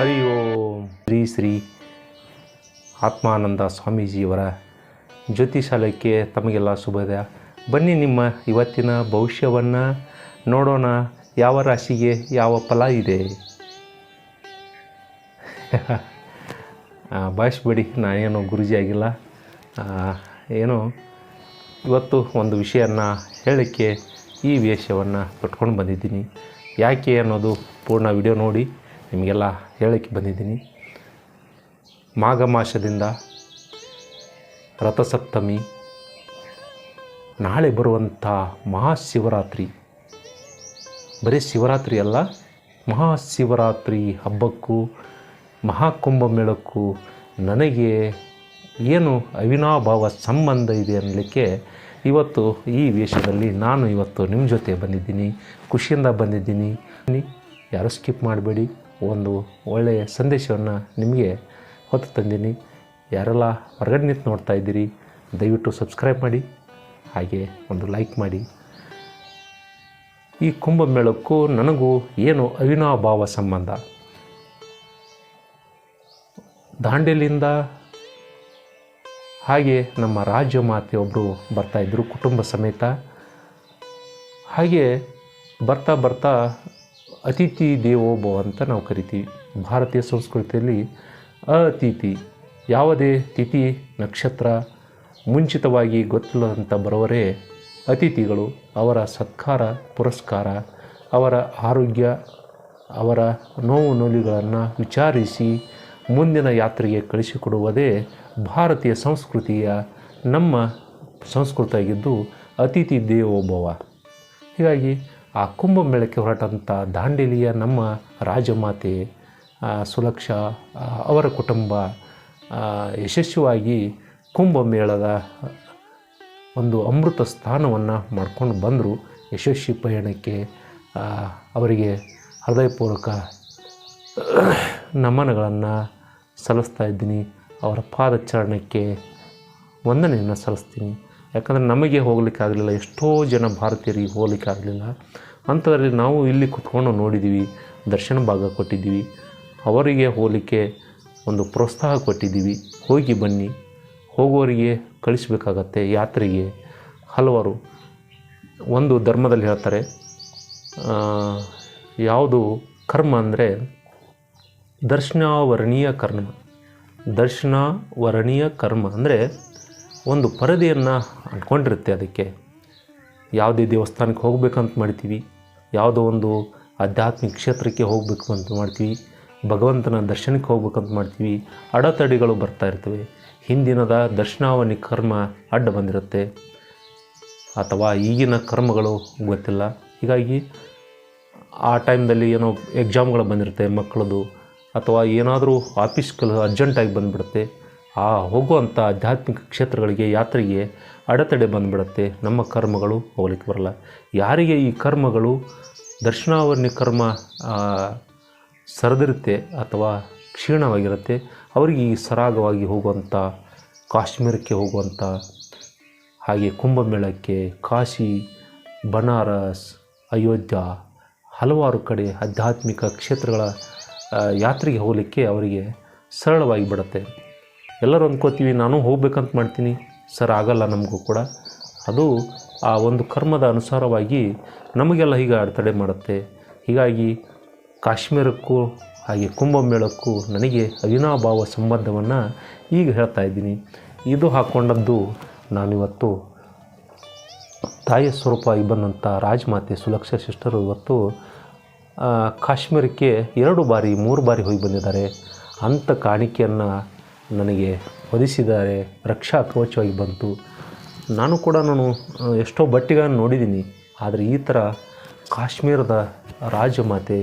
ಹರಿ ಓಂ. ಶ್ರೀ ಶ್ರೀ ಆತ್ಮಾನಂದ ಸ್ವಾಮೀಜಿಯವರ ಜ್ಯೋತಿಷಾಲಯಕ್ಕೆ ತಮಗೆಲ್ಲ ಶುಭೋದಯ. ಬನ್ನಿ ನಿಮ್ಮ ಇವತ್ತಿನ ಭವಿಷ್ಯವನ್ನು ನೋಡೋಣ. ಯಾವ ರಾಶಿಗೆ ಯಾವ ಫಲ ಇದೆ? ಭಾಷಬೇಡಿ ನಾನೇನು ಗುರುಜಿ ಆಗಿಲ್ಲ. ಏನು, ಇವತ್ತು ಒಂದು ವಿಷಯನ ಹೇಳೋಕ್ಕೆ ಈ ವೇಷವನ್ನು ಕಟ್ಕೊಂಡು ಬಂದಿದ್ದೀನಿ. ಯಾಕೆ ಅನ್ನೋದು ಪೂರ್ಣ ವಿಡಿಯೋ ನೋಡಿ. ನಿಮಗೆಲ್ಲ ಹೇಳಕ್ಕೆ ಬಂದಿದ್ದೀನಿ. ಮಾಘ ಮಾಸದಿಂದ ರಥಸಪ್ತಮಿ, ನಾಳೆ ಬರುವಂಥ ಮಹಾಶಿವರಾತ್ರಿ. ಬರೀ ಶಿವರಾತ್ರಿ ಅಲ್ಲ, ಮಹಾಶಿವರಾತ್ರಿ ಹಬ್ಬಕ್ಕೂ ಮಹಾಕುಂಭಮೇಳಕ್ಕೂ ನನಗೆ ಏನು ಅವಿನಾಭಾವ ಸಂಬಂಧ ಇದೆ ಅನ್ನಲಿಕ್ಕೆ ಇವತ್ತು ಈ ವೇಷದಲ್ಲಿ ನಾನು ಇವತ್ತು ನಿಮ್ಮ ಜೊತೆ ಬಂದಿದ್ದೀನಿ, ಖುಷಿಯಿಂದ ಬಂದಿದ್ದೀನಿ. ಯಾರು ಸ್ಕಿಪ್ ಮಾಡಬೇಡಿ. ಒಂದು ಒಳ್ಳೆಯ ಸಂದೇಶವನ್ನು ನಿಮಗೆ ಹೊತ್ತು ತಂದೀನಿ. ಯಾರೆಲ್ಲ ಹೊರಗಡೆ ನಿಂತು ನೋಡ್ತಾ ಇದ್ದೀರಿ, ದಯವಿಟ್ಟು ಸಬ್ಸ್ಕ್ರೈಬ್ ಮಾಡಿ, ಹಾಗೆ ಒಂದು ಲೈಕ್ ಮಾಡಿ. ಈ ಕುಂಭಮೇಳಕ್ಕೂ ನನಗೂ ಏನು ಅವಿನಾಭಾವ ಸಂಬಂಧ? ದಾಂಡೇಲಿಯಿಂದ ಹಾಗೆ ನಮ್ಮ ರಾಜ್ಯ ಮಾತೆ ಒಬ್ಬರು ಬರ್ತಾಯಿದ್ರು ಕುಟುಂಬ ಸಮೇತ. ಹಾಗೆ ಬರ್ತಾ ಬರ್ತಾ ಅತಿಥಿ ದೇವೋಭವ ಅಂತ ನಾವು ಕರಿತೀವಿ. ಭಾರತೀಯ ಸಂಸ್ಕೃತಿಯಲ್ಲಿ ಅತಿಥಿ ಯಾವುದೇ ತಿಥಿ, ನಕ್ಷತ್ರ ಮುಂಚಿತವಾಗಿ ಗೊತ್ತಿಲ್ಲದಂಥ ಬರೋವರೇ ಅತಿಥಿಗಳು. ಅವರ ಸತ್ಕಾರ, ಪುರಸ್ಕಾರ, ಅವರ ಆರೋಗ್ಯ, ಅವರ ನೋವು ನೋಲಿಗಳನ್ನು ವಿಚಾರಿಸಿ ಮುಂದಿನ ಯಾತ್ರೆಗೆ ಕಳಿಸಿಕೊಡುವುದೇ ಭಾರತೀಯ ಸಂಸ್ಕೃತಿಯ ನಮ್ಮ ಸಂಸ್ಕೃತಿಯಾಗಿದ್ದು ಅತಿಥಿ ದೇವೋಭವ. ಹೀಗಾಗಿ ಆ ಕುಂಭಮೇಳಕ್ಕೆ ಹೊರಟಂಥ ದಾಂಡೇಲಿಯ ನಮ್ಮ ರಾಜಮಾತೆ ಸುಲಕ್ಷ ಅವರ ಕುಟುಂಬ ಯಶಸ್ವಿಯಾಗಿ ಕುಂಭಮೇಳದ ಒಂದು ಅಮೃತ ಸ್ಥಾನವನ್ನು ಮಾಡ್ಕೊಂಡು ಬಂದರು. ಯಶಸ್ವಿ ಪಯಣಕ್ಕೆ ಅವರಿಗೆ ಹೃದಯಪೂರ್ವಕ ನಮನಗಳನ್ನು ಸಲ್ಲಿಸ್ತಾ ಇದ್ದೀನಿ. ಅವರ ಪಾದಚರಣಕ್ಕೆ ವಂದನೆಯನ್ನು ಸಲ್ಲಿಸ್ತೀನಿ. ಯಾಕಂದರೆ ನಮಗೆ ಹೋಗಲಿಕ್ಕಾಗಲಿಲ್ಲ. ಎಷ್ಟೋ ಜನ ಭಾರತೀಯರಿಗೆ ಹೋಗ್ಲಿಕ್ಕೆ ಆಗಲಿಲ್ಲ ಅಂಥದ್ರಲ್ಲಿ ನಾವು ಇಲ್ಲಿ ಕುತ್ಕೊಂಡು ನೋಡಿದ್ದೀವಿ, ದರ್ಶನ ಭಾಗ ಕೊಟ್ಟಿದ್ದೀವಿ, ಅವರಿಗೆ ಹೋಗಲಿಕ್ಕೆ ಒಂದು ಪ್ರೋತ್ಸಾಹ ಕೊಟ್ಟಿದ್ದೀವಿ, ಹೋಗಿ ಬನ್ನಿ ಹೋಗೋರಿಗೆ ಕಳಿಸಬೇಕಾಗತ್ತೆ, ಯಾತ್ರೆಗೆ. ಹಲವಾರು ಒಂದು ಧರ್ಮದಲ್ಲಿ ಹೇಳ್ತಾರೆ ಯಾವುದು ಕರ್ಮ ಅಂದರೆ ದರ್ಶನಾವರಣೀಯ ಕರ್ಮ. ದರ್ಶನಾವರಣೀಯ ಕರ್ಮ ಅಂದರೆ ಒಂದು ಪರದೆಯನ್ನು ಅಂದ್ಕೊಂಡಿರುತ್ತೆ ಅದಕ್ಕೆ. ಯಾವುದೇ ದೇವಸ್ಥಾನಕ್ಕೆ ಹೋಗ್ಬೇಕಂತ ಮಾಡ್ತೀವಿ, ಯಾವುದೋ ಒಂದು ಆಧ್ಯಾತ್ಮಿಕ ಕ್ಷೇತ್ರಕ್ಕೆ ಹೋಗಬೇಕು ಅಂತ ಮಾಡ್ತೀವಿ, ಭಗವಂತನ ದರ್ಶನಕ್ಕೆ ಹೋಗ್ಬೇಕಂತ ಮಾಡ್ತೀವಿ, ಅಡೆತಡೆಗಳು ಬರ್ತಾ ಇರ್ತವೆ. ಹಿಂದಿನದ ದರ್ಶನಾವಣಿ ಕರ್ಮ ಅಡ್ಡ ಬಂದಿರುತ್ತೆ. ಅಥವಾ ಈಗಿನ ಕರ್ಮಗಳು ಗೊತ್ತಿಲ್ಲ. ಹೀಗಾಗಿ ಆ ಟೈಮ್ದಲ್ಲಿ ಏನೋ ಎಕ್ಸಾಮ್ಗಳು ಬಂದಿರುತ್ತೆ ಮಕ್ಕಳದು, ಅಥವಾ ಏನಾದರೂ ಆಫೀಸ್ಗಳು ಅರ್ಜೆಂಟಾಗಿ ಬಂದುಬಿಡುತ್ತೆ. ಆ ಹೋಗುವಂಥ ಆಧ್ಯಾತ್ಮಿಕ ಕ್ಷೇತ್ರಗಳಿಗೆ, ಯಾತ್ರೆಗೆ ಅಡೆತಡೆ ಬಂದುಬಿಡುತ್ತೆ. ನಮ್ಮ ಕರ್ಮಗಳು ಹೋಗ್ಲಿಕ್ಕೆ ಬರಲ್ಲ. ಯಾರಿಗೆ ಈ ಕರ್ಮಗಳು, ದರ್ಶನಾವರಣಿ ಕರ್ಮ ಸರದಿರುತ್ತೆ ಅಥವಾ ಕ್ಷೀಣವಾಗಿರುತ್ತೆ, ಅವರಿಗೆ ಈ ಸರಾಗವಾಗಿ ಹೋಗುವಂಥ, ಕಾಶ್ಮೀರಕ್ಕೆ ಹೋಗುವಂಥ, ಹಾಗೆ ಕುಂಭಮೇಳಕ್ಕೆ, ಕಾಶಿ, ಬನಾರಸ್, ಅಯೋಧ್ಯ, ಹಲವಾರು ಕಡೆ ಆಧ್ಯಾತ್ಮಿಕ ಕ್ಷೇತ್ರಗಳ ಯಾತ್ರೆಗೆ ಹೋಗಲಿಕ್ಕೆ ಅವರಿಗೆ ಸರಳವಾಗಿ ಬಿಡುತ್ತೆ. ಎಲ್ಲರೂ ಅಂದ್ಕೋತೀವಿ, ನಾನು ಹೋಗ್ಬೇಕಂತ ಮಾಡ್ತೀನಿ. ಸರ್ ಆಗಲ್ಲ ನಮಗೂ ಕೂಡ. ಅದು ಆ ಒಂದು ಕರ್ಮದ ಅನುಸಾರವಾಗಿ ನಮಗೆಲ್ಲ ಹೀಗೆ ಅಡೆತಡೆ ಮಾಡುತ್ತೆ. ಹೀಗಾಗಿ ಕಾಶ್ಮೀರಕ್ಕೂ ಹಾಗೆ ಕುಂಭಮೇಳಕ್ಕೂ ನನಗೆ ಅವಿನಾಭಾವ ಸಂಬಂಧವನ್ನು ಈಗ ಹೇಳ್ತಾ ಇದ್ದೀನಿ. ಇದು ಹಾಕ್ಕೊಂಡದ್ದು ನಾನಿವತ್ತು ತಾಯಿಯ ಸ್ವರೂಪವಾಗಿ ಬಂದಂಥ ರಾಜಮಾತೆ ಸುಲಕ್ಷ ಸಿಸ್ಟರು ಇವತ್ತು ಕಾಶ್ಮೀರಕ್ಕೆ ಎರಡು ಬಾರಿ, ಮೂರು ಬಾರಿ ಹೋಗಿ ಬಂದಿದ್ದಾರೆ. ಅಂಥ ಕಾಣಿಕೆಯನ್ನು ನನಗೆ ಒದಿಸಿದ್ದಾರೆ ರಕ್ಷಾ ಕವಚವಾಗಿ ಬಂತು. ನಾನು ಕೂಡ ನಾನು ಎಷ್ಟೋ ಬಟ್ಟೆಗಳನ್ನು ನೋಡಿದ್ದೀನಿ. ಆದರೆ ಈ ಥರ ಕಾಶ್ಮೀರದ ರಾಜಮಾತೆ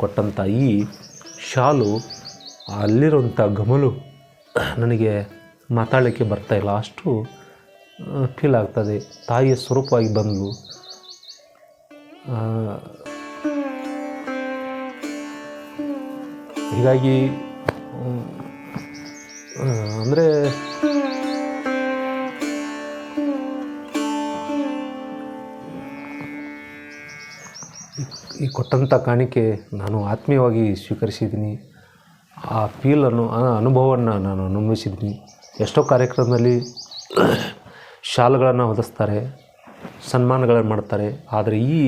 ಕೊಟ್ಟಂಥ ಈ ಶಾಲು ಅಲ್ಲಿರುವಂಥ ಗಮಲು ನನಗೆ ಮಾತಾಡಲಿಕ್ಕೆ ಬರ್ತಾಯಿಲ್ಲ ಅಷ್ಟು ಫೀಲ್ ಆಗ್ತದೆ. ತಾಯಿಯ ಸ್ವರೂಪವಾಗಿ ಬಂದಳು ಹೀಗಾಗಿ ಅಂದರೆ ಈ ಕೊಟ್ಟಂಥ ಕಾಣಿಕೆ ನಾನು ಆತ್ಮೀಯವಾಗಿ ಸ್ವೀಕರಿಸಿದ್ದೀನಿ. ಆ ಫೀಲನ್ನು ಆ ಅನುಭವವನ್ನು ನಾನು ಅನುಭವಿಸಿದ್ದೀನಿ. ಎಷ್ಟೋ ಕಾರ್ಯಕ್ರಮದಲ್ಲಿ ಶಾಲುಗಳನ್ನು ಹೊದಿಸ್ತಾರೆ ಸನ್ಮಾನಗಳನ್ನು ಮಾಡ್ತಾರೆ. ಆದರೆ ಈ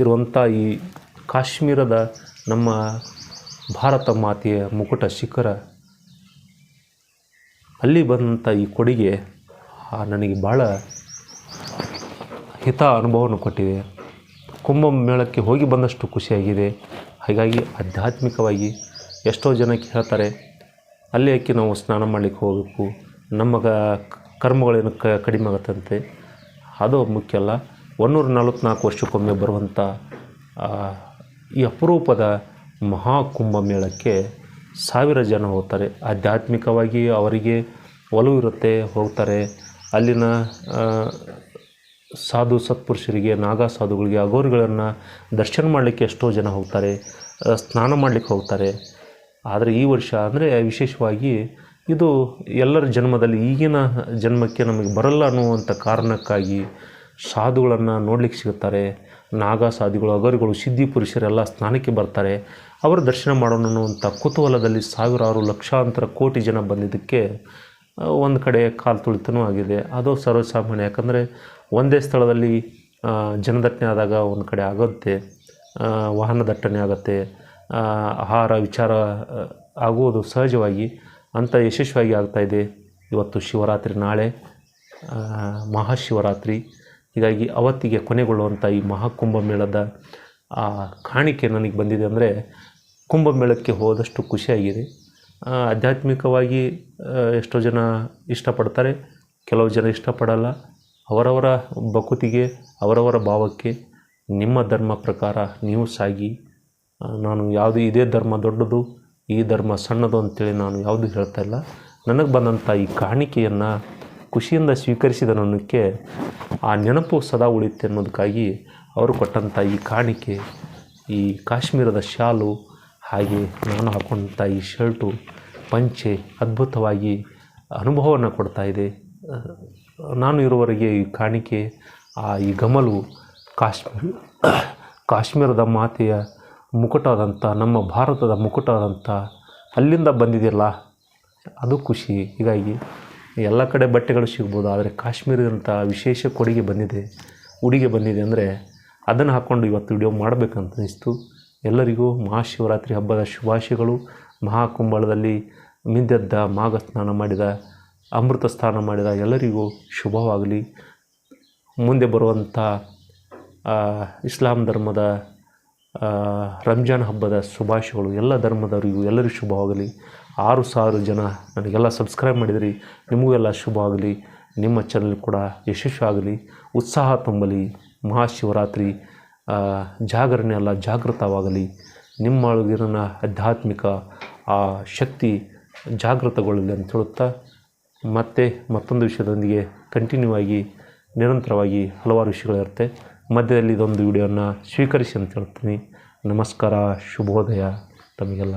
ಇರುವಂಥ ಈ ಕಾಶ್ಮೀರದ ನಮ್ಮ ಭಾರತ ಮಾತೆಯ ಮುಕುಟ ಶಿಖರ ಅಲ್ಲಿ ಬಂದಂಥ ಈ ಕೊಡುಗೆ ನನಗೆ ಭಾಳ ಹಿತ ಅನುಭವವನ್ನು ಕೊಟ್ಟಿದೆ. ಕುಂಭಮೇಳಕ್ಕೆ ಹೋಗಿ ಬಂದಷ್ಟು ಖುಷಿಯಾಗಿದೆ. ಹಾಗಾಗಿ ಆಧ್ಯಾತ್ಮಿಕವಾಗಿ ಎಷ್ಟೋ ಜನ ಕೇಳ್ತಾರೆ ಅಲ್ಲಿ ಯಾಕೆ ನಾವು ಸ್ನಾನ ಮಾಡಲಿಕ್ಕೆ ಹೋಗಬೇಕು. ನಮ್ಮ ಕರ್ಮಗಳೇನು ಕ, ಕಡಿಮೆ ಆಗುತ್ತಂತೆ. ಅದು ಮುಖ್ಯ ಅಲ್ಲ. ಒನ್ನೂರ ನಲವತ್ತ್ನಾಲ್ಕು ವರ್ಷಕ್ಕೊಮ್ಮೆ ಬರುವಂಥ ಈ ಅಪರೂಪದ ಮಹಾಕುಂಭ ಮೇಳಕ್ಕೆ ಸಾವಿರ ಜನ ಹೋಗ್ತಾರೆ. ಆಧ್ಯಾತ್ಮಿಕವಾಗಿ ಅವರಿಗೆ ಒಲವು ಇರುತ್ತೆ, ಹೋಗ್ತಾರೆ. ಅಲ್ಲಿನ ಸಾಧು ಸತ್ಪುರುಷರಿಗೆ, ನಾಗಾ ಸಾಧುಗಳಿಗೆ ಅಗೋರಿಗಳನ್ನು ದರ್ಶನ ಮಾಡಲಿಕ್ಕೆ ಎಷ್ಟೋ ಜನ ಹೋಗ್ತಾರೆ ಸ್ನಾನ ಮಾಡಲಿಕ್ಕೆ ಹೋಗ್ತಾರೆ. ಆದರೆ ಈ ವರ್ಷ ಅಂದರೆ ವಿಶೇಷವಾಗಿ ಇದು ಎಲ್ಲರ ಜನ್ಮದಲ್ಲಿ ಈಗಿನ ಜನ್ಮಕ್ಕೆ ನಮಗೆ ಬರಲ್ಲ ಅನ್ನುವಂಥ ಕಾರಣಕ್ಕಾಗಿ ಸಾಧುಗಳನ್ನು ನೋಡಲಿಕ್ಕೆ ಸಿಗುತ್ತಾರೆ. ನಾಗಾ ಸಾಧುಗಳು ಅಗೋರಿಗಳು ಸಿದ್ಧಿ ಪುರುಷರೆಲ್ಲ ಸ್ನಾನಕ್ಕೆ ಬರ್ತಾರೆ. ಅವರ ದರ್ಶನ ಮಾಡೋಣ ಅನ್ನುವಂಥ ಕುತೂಹಲದಲ್ಲಿ ಸಾವಿರಾರು ಲಕ್ಷಾಂತರ ಕೋಟಿ ಜನ ಬಂದಿದ್ದಕ್ಕೆ ಒಂದು ಕಡೆ ಕಾಲು ತುಳಿತನೂ ಆಗಿದೆ. ಅದು ಸರ್ವಸಾಮಾನ್ಯ. ಯಾಕಂದರೆ ಒಂದೇ ಸ್ಥಳದಲ್ಲಿ ಜನದಟ್ಟಣೆ ಆದಾಗ ಒಂದು ಕಡೆ ಆಗುತ್ತೆ ವಾಹನ ದಟ್ಟಣೆ ಆಗುತ್ತೆ ಆಹಾರ ವಿಚಾರ ಆಗುವುದು ಸಹಜವಾಗಿ ಅಂತ ಯಶಸ್ವಿಯಾಗಿ ಆಗ್ತಾಯಿದೆ ಇವತ್ತು ಶಿವರಾತ್ರಿ ನಾಳೆ ಮಹಾಶಿವರಾತ್ರಿ. ಹೀಗಾಗಿ ಅವತ್ತಿಗೆ ಕೊನೆಗೊಳ್ಳುವಂಥ ಈ ಮಹಾಕುಂಭಮೇಳದ ಆ, ಕಾಣಿಕೆ ನನಗೆ ಬಂದಿದೆ ಅಂದರೆ ಕುಂಭಮೇಳಕ್ಕೆ ಹೋದಷ್ಟು ಖುಷಿಯಾಗಿದೆ. ಆಧ್ಯಾತ್ಮಿಕವಾಗಿ ಎಷ್ಟೋ ಜನ ಇಷ್ಟಪಡ್ತಾರೆ. ಕೆಲವು ಜನ ಇಷ್ಟಪಡಲ್ಲ. ಅವರವರ ಬಕುತಿಗೆ, ಅವರವರ ಭಾವಕ್ಕೆ ನಿಮ್ಮ ಧರ್ಮ ಪ್ರಕಾರ ನೀವು ಸಾಗಿ. ನಾನು ಯಾವುದು ಇದೇ ಧರ್ಮ ದೊಡ್ಡದು, ಈ ಧರ್ಮ ಸಣ್ಣದು ಅಂತೇಳಿ ನಾನು ಯಾವುದು ಹೇಳ್ತಾ ಇಲ್ಲ. ನನಗೆ ಬಂದಂಥ ಈ ಕಾಣಿಕೆಯನ್ನು ಖುಷಿಯಿಂದ ಸ್ವೀಕರಿಸಿದ ನನಗೆ ಆ ನೆನಪು ಸದಾ ಉಳಿಯುತ್ತೆ ಅನ್ನೋದಕ್ಕಾಗಿ ಅವರು ಕೊಟ್ಟಂಥ ಈ ಕಾಣಿಕೆ, ಈ ಕಾಶ್ಮೀರದ ಶಾಲು ಹಾಗೆ ನಾನು ಹಾಕ್ಕೊಂಡಂಥ ಈ ಶರ್ಟು ಪಂಚೆ ಅದ್ಭುತವಾಗಿ ಅನುಭವವನ್ನು ಕೊಡ್ತಾ ಇದೆ. ನಾನು ಇರುವವರೆಗೆ ಈ ಕಾಣಿಕೆ, ಆ ಈ ಗಮಲು ಕಾಶ್ಮೀರ, ಕಾಶ್ಮೀರದ ಮಾತೆಯ ಮುಕುಟವಾದಂಥ ನಮ್ಮ ಭಾರತದ ಮುಕುಟಾದಂಥ ಅಲ್ಲಿಂದ ಬಂದಿದೆಯಲ್ಲ, ಅದು ಖುಷಿ. ಹೀಗಾಗಿ ಎಲ್ಲ ಕಡೆ ಬಟ್ಟೆಗಳು ಸಿಗ್ಬೋದು, ಆದರೆ ಕಾಶ್ಮೀರದಂಥ ವಿಶೇಷ ಕೊಡುಗೆ ಬಂದಿದೆ, ಉಡುಗೆ ಬಂದಿದೆ ಅಂದರೆ ಅದನ್ನು ಹಾಕ್ಕೊಂಡು ಇವತ್ತು ವಿಡಿಯೋ ಮಾಡಬೇಕಂತ ಅನಿಸ್ತು ಎಲ್ಲರಿಗೂ ಮಹಾಶಿವರಾತ್ರಿ ಹಬ್ಬದ ಶುಭಾಶಯಗಳು. ಮಹಾಕುಂಭಳದಲ್ಲಿ ಮಿಂದೆದ್ದ ಮಾಘ ಸ್ನಾನ ಮಾಡಿದ, ಅಮೃತ ಸ್ನಾನ ಮಾಡಿದ ಎಲ್ಲರಿಗೂ ಶುಭವಾಗಲಿ. ಮುಂದೆ ಬರುವಂಥ ಇಸ್ಲಾಂ ಧರ್ಮದ ರಂಜಾನ್ ಹಬ್ಬದ ಶುಭಾಶಯಗಳು ಎಲ್ಲ ಧರ್ಮದವರಿಗೂ ಎಲ್ಲರಿಗೂ ಶುಭವಾಗಲಿ. ಆರು ಸಾವಿರ ಜನ ನನಗೆಲ್ಲ ಸಬ್ಸ್ಕ್ರೈಬ್ ಮಾಡಿದಿರಿ ನಿಮಗೂ ಎಲ್ಲ ಶುಭವಾಗಲಿ. ನಿಮ್ಮ ಚಾನಲ್ ಕೂಡ ಯಶಸ್ವಿ ಆಗಲಿ ಉತ್ಸಾಹ ತುಂಬಲಿ. ಮಹಾಶಿವರಾತ್ರಿ ಜಾಗರಣೆ ಅಲ್ಲ, ಜಾಗೃತವಾಗಲಿ. ನಿಮ್ಮೊಳಗಿನ ಆಧ್ಯಾತ್ಮಿಕ ಆ ಶಕ್ತಿ ಜಾಗೃತಗೊಳ್ಳಲಿ ಅಂತ ಹೇಳುತ್ತಾ, ಮತ್ತೆ ಮತ್ತೊಂದು ವಿಷಯದೊಂದಿಗೆ ಕಂಟಿನ್ಯೂ ಆಗಿ, ನಿರಂತರವಾಗಿ ಹಲವಾರು ವಿಷಯಗಳಿರುತ್ತೆ ಮಧ್ಯದಲ್ಲಿ ಇದೊಂದು ವಿಡಿಯೋನ ಸ್ವೀಕರಿಸಿ ಅಂತ ಹೇಳ್ತೀನಿ. ನಮಸ್ಕಾರ, ಶುಭೋದಯ ತಮಗೆಲ್ಲ.